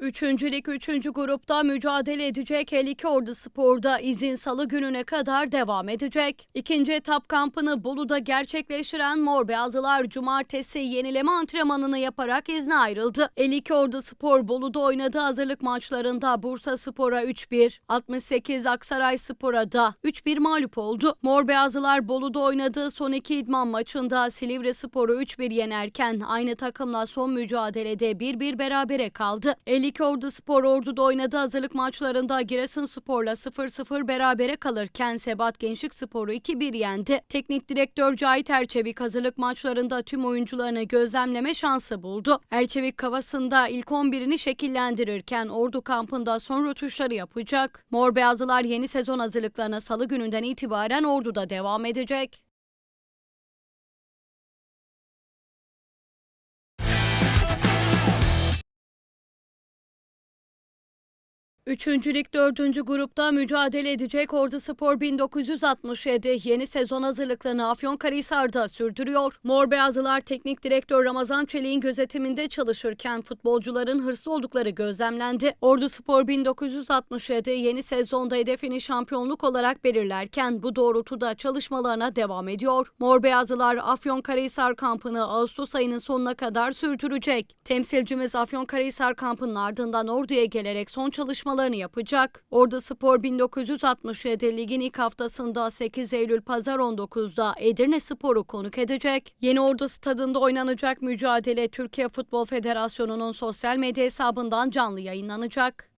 Üçüncülük 3. grupta mücadele edecek 52 Ordu Spor'da izin salı gününe kadar devam edecek. İkinci etap kampını Bolu'da gerçekleştiren Mor Beyazlılar cumartesi yenileme antrenmanını yaparak izne ayrıldı. 52 Ordu Spor Bolu'da oynadığı hazırlık maçlarında Bursa Spor'a 3-1, 68 Aksaray Spor'a da 3-1 mağlup oldu. Mor Beyazlılar Bolu'da oynadığı son iki idman maçında Silivri Spor'u 3-1 yenerken aynı takımla son mücadelede 1-1 berabere kaldı. 52 Ordu Spor Ordu'da oynadığı hazırlık maçlarında Giresunspor'la 0-0 berabere kalırken Sebat Gençlik Spor'u 2-1 yendi. Teknik direktör Cahit Erçevik hazırlık maçlarında tüm oyuncularını gözlemleme şansı buldu. Erçevik kafasında ilk 11'ini şekillendirirken Ordu kampında son rötuşları yapacak. Mor Beyazlılar yeni sezon hazırlıklarına salı gününden itibaren Ordu'da devam edecek. Üçüncülük dördüncü grupta mücadele edecek Ordu Spor 1967 yeni sezon hazırlıklarını Afyonkarahisar'da sürdürüyor. Mor Beyazlılar Teknik Direktör Ramazan Çelik'in gözetiminde çalışırken futbolcuların hırslı oldukları gözlemlendi. Ordu Spor 1967 yeni sezonda hedefini şampiyonluk olarak belirlerken bu doğrultuda çalışmalarına devam ediyor. Mor Beyazlılar Afyonkarahisar kampını Ağustos ayının sonuna kadar sürdürecek. Temsilcimiz Afyonkarahisar kampının ardından Ordu'ya gelerek son çalışmalarını yapacak. Ordu Spor 1967 ligin ilk haftasında 8 Eylül Pazar 19'da Edirne Spor'u konuk edecek. Yeni Ordu stadında oynanacak mücadele Türkiye Futbol Federasyonu'nun sosyal medya hesabından canlı yayınlanacak.